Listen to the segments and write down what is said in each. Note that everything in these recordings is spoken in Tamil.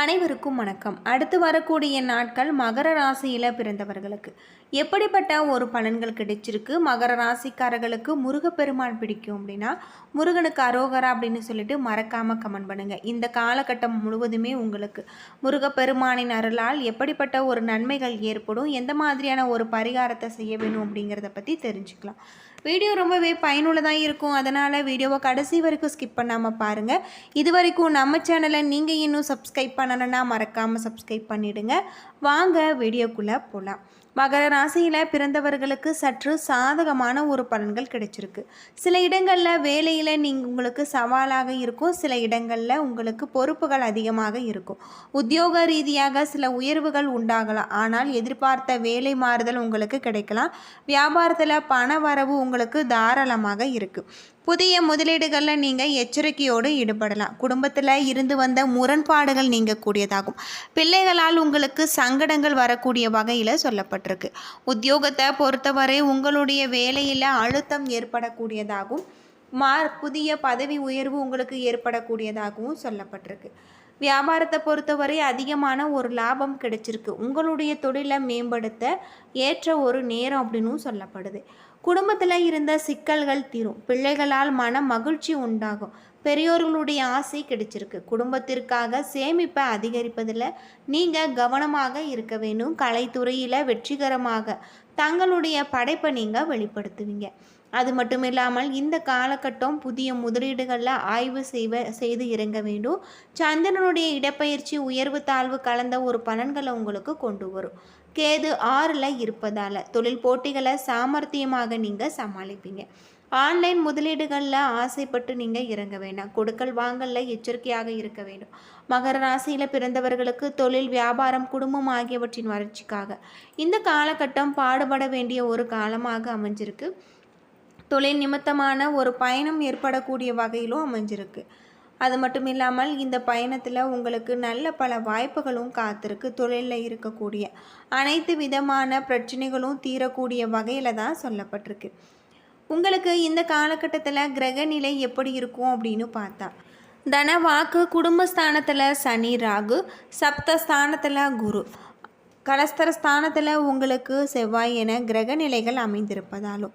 அனைவருக்கும் வணக்கம். அடுத்து வரக்கூடிய நாட்கள் மகர ராசியில் பிறந்தவர்களுக்கு. எப்படிப்பட்ட ஒரு பலன்கள் கிடைச்சிருக்கு? மகர ராசிக்காரர்களுக்கு முருகப்பெருமான் பிடிக்கும் அப்படின்னா முருகனுக்கு அரோகரா அப்படின்னு சொல்லிட்டு மறக்காமல் கமெண்ட் பண்ணுங்கள் இந்த காலகட்டம் முழுவதுமே உங்களுக்கு முருகப்பெருமானின் அருளால் எப்படிப்பட்ட ஒரு நன்மைகள் ஏற்படும்? எந்த மாதிரியான ஒரு பரிகாரத்தை செய்ய வேணும் அப்படிங்கிறத பற்றி தெரிஞ்சுக்கலாம். வீடியோ ரொம்பவே பயனுள்ளதாக இருக்கும். அதனால் வீடியோவை கடைசி வரைக்கும் ஸ்கிப் பண்ணாமல் பாருங்கள் இது வரைக்கும் நம்ம சேனலை நீங்கள் இன்னும் சப்ஸ்கிரைப் பண்ணலைன்னா மறக்காமல் சப்ஸ்கிரைப் பண்ணிவிடுங்க வாங்க வீடியோக்குள்ளே போகலாம் மகர ராசியில் பிறந்தவர்களுக்கு சற்று சாதகமான ஒரு பலன்கள் கிடைச்சிருக்கு. சில இடங்களில் வேலையில் நீங்கள் உங்களுக்கு சவாலாக இருக்கும். சில இடங்களில் உங்களுக்கு பொறுப்புகள் அதிகமாக இருக்கும். உத்தியோக ரீதியாக சில உயர்வுகள் உண்டாகலாம். ஆனால் எதிர்பார்த்த வேலை மாறுதல் உங்களுக்கு கிடைக்கலாம். வியாபாரத்தில் பண வரவு உங்களுக்கு தாராளமாக இருக்குது புதிய முதலீடுகளில் நீங்கள் எச்சரிக்கையோடு ஈடுபடலாம். குடும்பத்தில் இருந்து வந்த முரண்பாடுகள் நீங்கக்கூடியதாகும். பிள்ளைகளால் உங்களுக்கு சங்கடங்கள் வரக்கூடிய வகையில் சொல்லப்பட்டிருக்கு. உத்தியோகத்தை பொறுத்தவரை உங்களுடைய வேலையில் அழுத்தம் ஏற்படக்கூடியதாகவும் மா புதிய பதவி உயர்வு உங்களுக்கு ஏற்படக்கூடியதாகவும் சொல்லப்பட்டிருக்கு. வியாபாரத்தை பொறுத்தவரை அதிகமான ஒரு லாபம் கிடைச்சிருக்கு. உங்களுடைய தொழிலை மேம்படுத்த ஏற்ற ஒரு நேரம் அப்படின்னும் சொல்லப்படுது. குடும்பத்தில் இருந்த சிக்கல்கள் தீரும். பிள்ளைகளால் மன மகிழ்ச்சி உண்டாகும். பெரியோர்களுடைய ஆசை கிடைச்சிருக்கு. குடும்பத்திற்காக சேமிப்பை அதிகரிப்பதில் நீங்கள் கவனமாக இருக்க வேண்டும். கலைத்துறையில் வெற்றிகரமாக தங்களுடைய படைப்பை நீங்கள் வெளிப்படுத்துவீங்க. அது மட்டும் இல்லாமல் இந்த காலகட்டம் புதிய முதலீடுகளில் ஆய்வு செய்வ செய்து இறங்க வேண்டும். சந்திரனுடைய இடப்பெயர்ச்சி உயர்வு தாழ்வு கலந்த ஒரு பலன்களை உங்களுக்கு கொண்டு வரும். கேது ஆறில் இருப்பதால். தொழில் போட்டிகளை சாமர்த்தியமாக நீங்கள் சமாளிப்பீங்க. ஆன்லைன் முதலீடுகளில் ஆசைப்பட்டு நீங்கள் இறங்க வேண்டாம் கொடுக்கல் வாங்கலில் எச்சரிக்கையாக இருக்க வேண்டும். மகர ராசியில் பிறந்தவர்களுக்கு தொழில் வியாபாரம் குடும்பம் ஆகியவற்றின் வளர்ச்சிக்காக. இந்த காலகட்டம் பாடுபட வேண்டிய ஒரு காலமாக அமைஞ்சிருக்கு. தொழில் நிமித்தமான ஒரு பயணம் ஏற்படக்கூடிய வகையிலும் அமைஞ்சிருக்கு. அது மட்டும் இல்லாமல் இந்த பயணத்தில் உங்களுக்கு நல்ல பல வாய்ப்புகளும் காத்திருக்கு தொழிலில் இருக்கக்கூடிய அனைத்து விதமான பிரச்சனைகளும் தீரக்கூடிய வகையில் தான் சொல்லப்பட்டிருக்கு. உங்களுக்கு இந்த காலகட்டத்தில் கிரகநிலை எப்படி இருக்கும் அப்படின்னு பார்த்தா தன வாக்கு குடும்பஸ்தானத்தில் சனி ராகு சப்தஸ்தானத்தில் குரு. கலஸ்தர ஸ்தானத்தில் உங்களுக்கு செவ்வாய் என கிரகநிலைகள் அமைந்திருப்பதாலும்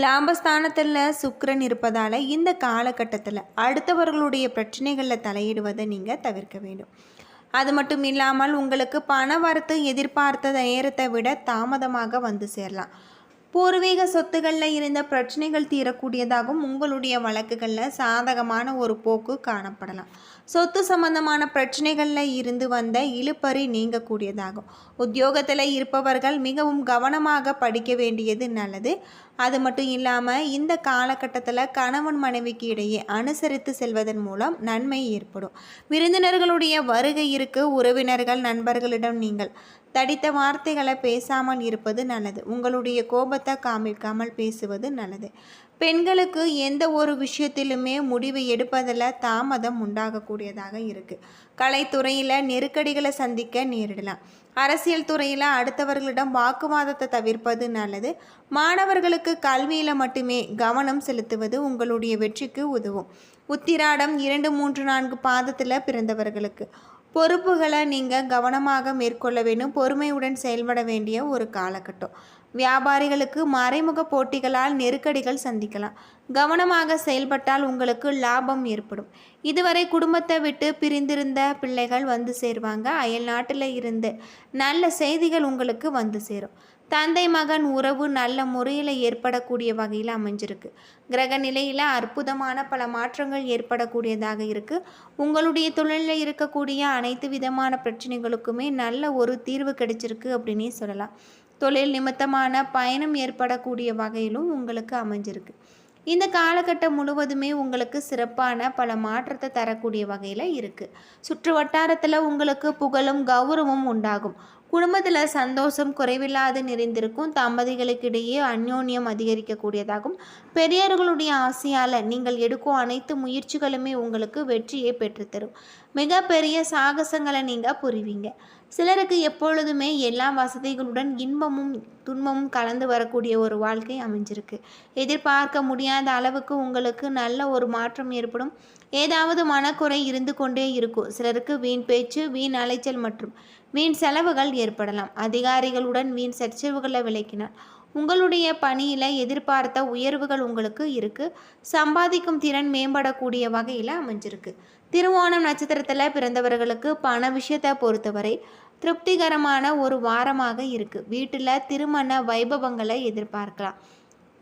லாபஸ்தானத்தில் சுக்கரன் இருப்பதால் இந்த காலகட்டத்தில் அடுத்தவர்களுடைய பிரச்சனைகளில் தலையிடுவதை நீங்கள் தவிர்க்க வேண்டும். அது மட்டும் இல்லாமல் உங்களுக்கு பண வரத்து எதிர்பார்த்த நேரத்தை விட தாமதமாக வந்து சேரலாம். பூர்வீக சொத்துக்களில் இருந்த பிரச்சனைகள் தீரக்கூடியதாகவும் உங்களுடைய வழக்குகளில் சாதகமான ஒரு போக்கு காணப்படலாம். சொத்து சம்பந்தமான பிரச்சனைகளில் இருந்து வந்த இழுப்பறி நீங்கக்கூடியதாகும். உத்தியோகத்தில் இருப்பவர்கள் மிகவும் கவனமாக படிக்க வேண்டியது நல்லது. அது மட்டும் இல்லாமல் இந்த காலகட்டத்தில் கணவன் மனைவிக்கு இடையே அனுசரித்து செல்வதன் மூலம் நன்மை ஏற்படும். விருந்தினர்களுடைய வருகை இருக்கு உறவினர்கள் நண்பர்களிடம் நீங்கள். தடித்த வார்த்தைகளை பேசாமல் இருப்பது நல்லது. உங்களுடைய கோபத்தை காமிக்காமல் பேசுவது நல்லது. பெண்களுக்கு எந்த ஒரு விஷயத்திலுமே முடிவு எடுப்பதில் தாமதம் உண்டாகக்கூடியதாக இருக்குது கலைத்துறையில் நெருக்கடிகளை சந்திக்க நேரிடலாம். அரசியல் துறையில் அடுத்தவர்களிடம் வாக்குவாதத்தை தவிர்ப்பது நல்லது. மாணவர்களுக்கு கல்வியில் மட்டுமே கவனம் செலுத்துவது உங்களுடைய வெற்றிக்கு உதவும். உத்திராடம் இரண்டு மூன்று நான்கு பாதத்தில் பிறந்தவர்களுக்கு. பொறுப்புகளை நீங்கள் கவனமாக மேற்கொள்ள வேண்டும். பொறுமையுடன் செயல்பட வேண்டிய ஒரு காலகட்டம். வியாபாரிகளுக்கு மறைமுக போட்டிகளால் நெருக்கடிகள் சந்திக்கலாம். கவனமாக செயல்பட்டால் உங்களுக்கு லாபம் ஏற்படும். இதுவரை குடும்பத்தை விட்டு பிரிந்திருந்த பிள்ளைகள் வந்து சேருவாங்க. அயல் நாட்டில் இருந்து நல்ல செய்திகள் உங்களுக்கு வந்து சேரும். தந்தை மகன் உறவு நல்ல முறையில் ஏற்படக்கூடிய வகையில் அமைஞ்சிருக்கு. கிரக நிலையில் அற்புதமான பல மாற்றங்கள் ஏற்படக்கூடியதாக இருக்குது உங்களுடைய தொழிலில் இருக்கக்கூடிய அனைத்து விதமான பிரச்சனைகளுக்குமே நல்ல ஒரு தீர்வு கிடைச்சிருக்கு அப்படின்னே சொல்லலாம். தொழில் நிமித்தமான பயணம் ஏற்படக்கூடிய வகையிலும் உங்களுக்கு அமைஞ்சிருக்கு. இந்த காலகட்டம் முழுவதுமே உங்களுக்கு சிறப்பான பல மாற்றத்தை தரக்கூடிய வகையில் இருக்குது சுற்று வட்டாரத்தில் உங்களுக்கு புகழும் கௌரவமும் உண்டாகும். குடும்பத்தில் சந்தோஷம் குறைவில்லாது நிறைந்திருக்கும். தம்பதிகளுக்கிடையே அந்யோன்யம் அதிகரிக்கக்கூடியதாகும். பெரியவர்களுடைய ஆசையால் நீங்கள் எடுக்கும் அனைத்து முயற்சிகளுமே உங்களுக்கு வெற்றியை பெற்றுத்தரும். மிகப்பெரிய சாகசங்களை நீங்கள் புரிவீங்க. சிலருக்கு எப்பொழுதுமே எல்லா வசதிகளுடன் இன்பமும் துன்பமும் கலந்து வரக்கூடிய ஒரு வாழ்க்கை அமைஞ்சிருக்கு. எதிர்பார்க்க முடியாத அளவுக்கு உங்களுக்கு நல்ல ஒரு மாற்றம் ஏற்படும். ஏதாவது மனக்குறை இருந்து கொண்டே இருக்கும். சிலருக்கு வீண் பேச்சு வீண் அலைச்சல் மற்றும் வீண் செலவுகள் ஏற்படலாம். அதிகாரிகளுடன் வீண் சச்சரவுகளை விளக்கினார். உங்களுடைய பணியில் எதிர்பார்த்த உயர்வுகள் உங்களுக்கு இருக்குது சம்பாதிக்கும் திறன் மேம்படக்கூடிய வகையில் அமைஞ்சிருக்கு. திருவோணம் நட்சத்திரத்தில் பிறந்தவர்களுக்கு பண விஷயத்தை பொறுத்தவரை திருப்திகரமான ஒரு வாரமாக இருக்குது வீட்டில் திருமண வைபவங்களை எதிர்பார்க்கலாம்.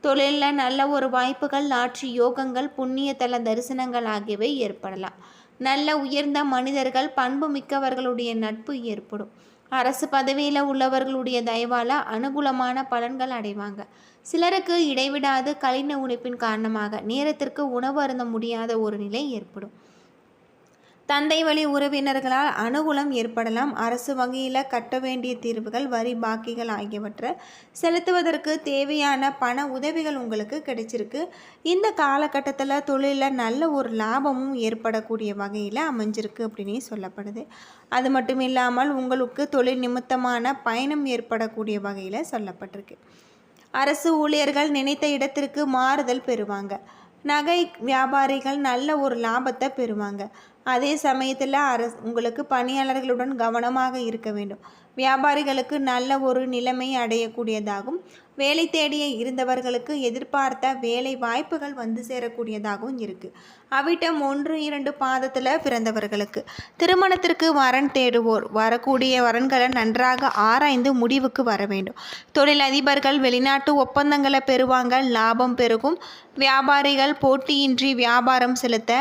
தொழிலில் நல்ல ஒரு வாய்ப்புகள் ஆட்சி யோகங்கள் புண்ணிய தல தரிசனங்கள் ஆகியவை ஏற்படலாம். நல்ல உயர்ந்த மனிதர்கள் பண்பு மிக்கவர்களுடைய நட்பு ஏற்படும். அரசு பதவியில் உள்ளவர்களுடைய தயவால் அனுகூலமான பலன்கள் அடைவாங்க. சிலருக்கு இடைவிடாது கலின உழைப்பின் காரணமாக நேரத்திற்கு உணவு அருந்த முடியாத ஒரு நிலை ஏற்படும். தந்தை வழி உறவினர்களால் அனுகூலம் ஏற்படலாம். அரசு வகையில் கட்ட வேண்டிய தீர்வுகள் வரி பாக்கிகள் ஆகியவற்றை செலுத்துவதற்கு தேவையான பண உதவிகள் உங்களுக்கு கிடைச்சிருக்கு. இந்த காலகட்டத்தில் தொழிலில் நல்ல ஒரு லாபமும் ஏற்படக்கூடிய வகையில் அமைஞ்சிருக்கு அப்படின்னு சொல்லப்படுது. அது மட்டும் இல்லாமல் உங்களுக்கு தொழில் நிமித்தமான பயணம் ஏற்படக்கூடிய வகையில் சொல்லப்பட்டிருக்கு. அரசு ஊழியர்கள் நினைத்த இடத்திற்கு மாறுதல் பெறுவாங்க. நகை வியாபாரிகள் நல்ல ஒரு லாபத்தை பெறுவாங்க. அதே சமயத்தில் அரசு உங்களுக்கு பணியாளர்களுடன் கவனமாக இருக்க வேண்டும். வியாபாரிகளுக்கு நல்ல ஒரு நிலைமை அடையக்கூடியதாகும். வேலை தேடிய இருந்தவர்களுக்கு எதிர்பார்த்த வேலை வாய்ப்புகள் வந்து சேரக்கூடியதாகவும் இருக்குது அவிட்டம் ஒன்று இரண்டு பாதத்தில் பிறந்தவர்களுக்கு. திருமணத்திற்கு வரன் தேடுவோர். வரக்கூடிய வரன்களை நன்றாக ஆராய்ந்து முடிவுக்கு வர வேண்டும். தொழிலதிபர்கள் வெளிநாட்டு ஒப்பந்தங்களை பெறுவாங்க லாபம் பெருகும். வியாபாரிகள் போட்டியின்றி வியாபாரம் செலுத்த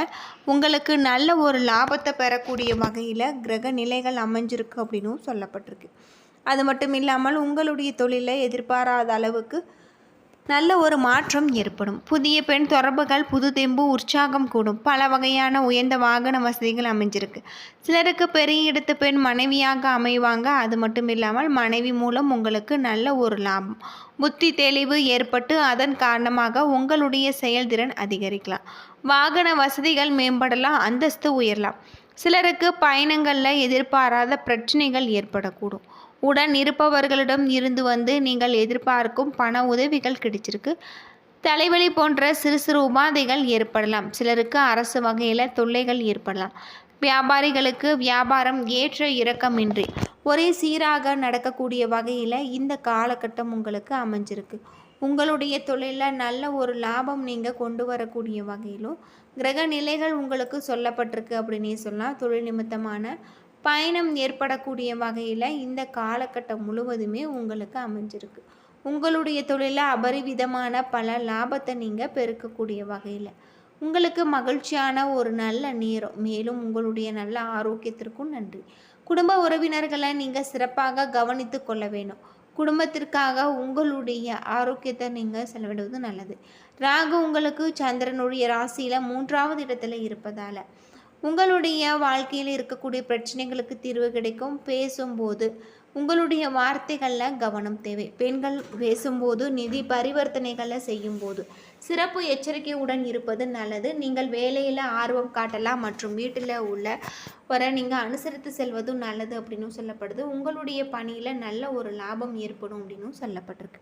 உங்களுக்கு நல்ல ஒரு லாபத்தை பெறக்கூடிய வகையில் கிரக நிலைகள் அமைஞ்சிருக்கு அப்படின்னும் சொல்லப்பட்டிருக்கு. அது மட்டும் இல்லாமல் உங்களுடைய தொழிலை எதிர்பாராத அளவுக்கு நல்ல ஒரு மாற்றம் ஏற்படும். புதிய பெண் தொடர்புகள் புது தெம்பு உற்சாகம் கூடும். பல வகையான உயர்ந்த வாகன வசதிகள் அமைஞ்சிருக்கு. சிலருக்கு பெரிய இடத்து பெண் மனைவியாக அமைவாங்க. அது மட்டும் இல்லாமல் மனைவி மூலம் உங்களுக்கு நல்ல ஒரு லாபம். புத்தி தெளிவு ஏற்பட்டு அதன் காரணமாக உங்களுடைய செயல்திறன் அதிகரிக்கலாம். வாகன வசதிகள் மேம்படலாம் அந்தஸ்து உயரலாம். சிலருக்கு பயணங்களில் எதிர்பாராத பிரச்சனைகள் ஏற்படக்கூடும். உடன் இருப்பவர்களிடம் இருந்து வந்து நீங்கள் எதிர்பார்க்கும் பண உதவிகள் கிடைச்சிருக்கு. தலைவலி போன்ற சிறு சிறு உபாதைகள் ஏற்படலாம். சிலருக்கு அரசு வகையில் தொல்லைகள் ஏற்படலாம். வியாபாரிகளுக்கு வியாபாரம் ஏற்ற இறக்கமின்றி ஒரே சீராக நடக்கக்கூடிய வகையில் இந்த காலகட்டம் உங்களுக்கு அமைஞ்சிருக்கு. உங்களுடைய தொழிலில் நல்ல ஒரு லாபம் நீங்கள் கொண்டு வரக்கூடிய வகையிலும் கிரக நிலைகள் உங்களுக்கு சொல்லப்பட்டிருக்கு அப்படின்னே சொல்லலாம். தொழில் நிமித்தமான பயணம் ஏற்படக்கூடிய வகையில் இந்த காலகட்டம் முழுவதுமே உங்களுக்கு அமைஞ்சிருக்கு. உங்களுடைய தொழிலில் அபரிவிதமான பல லாபத்தை நீங்கள் பெருக்கக்கூடிய வகையில். உங்களுக்கு மகிழ்ச்சியான ஒரு நல்ல நேரம். மேலும் உங்களுடைய நல்ல ஆரோக்கியத்திற்கும் நன்றி. குடும்ப உறவினர்களை நீங்கள் சிறப்பாக கவனித்து கொள்ள வேணும் குடும்பத்திற்காக உங்களுடைய ஆரோக்கியத்தை நீங்கள் செலவிடுவது நல்லது. ராகு உங்களுக்கு சந்திரனுடைய ராசியில் மூன்றாவது இடத்துல இருப்பதால் உங்களுடைய வாழ்க்கையில் இருக்கக்கூடிய பிரச்சனைகளுக்கு தீர்வு கிடைக்கும். பேசும்போது உங்களுடைய வார்த்தைகளில் கவனம் தேவை. பெண்கள் பேசும்போது நிதி பரிவர்த்தனைகளை செய்யும்போது சிறப்பு எச்சரிக்கையுடன் இருப்பது நல்லது. நீங்கள் வேலையில் ஆர்வம் காட்டலாம் மற்றும் வீட்டில் உள்ள வர நீங்கள் அனுசரித்து செல்வதும் நல்லது அப்படின்னு சொல்லப்படுது. உங்களுடைய பணியில் நல்ல ஒரு லாபம் ஏற்படும் அப்படின்னும் சொல்லப்பட்டிருக்கு.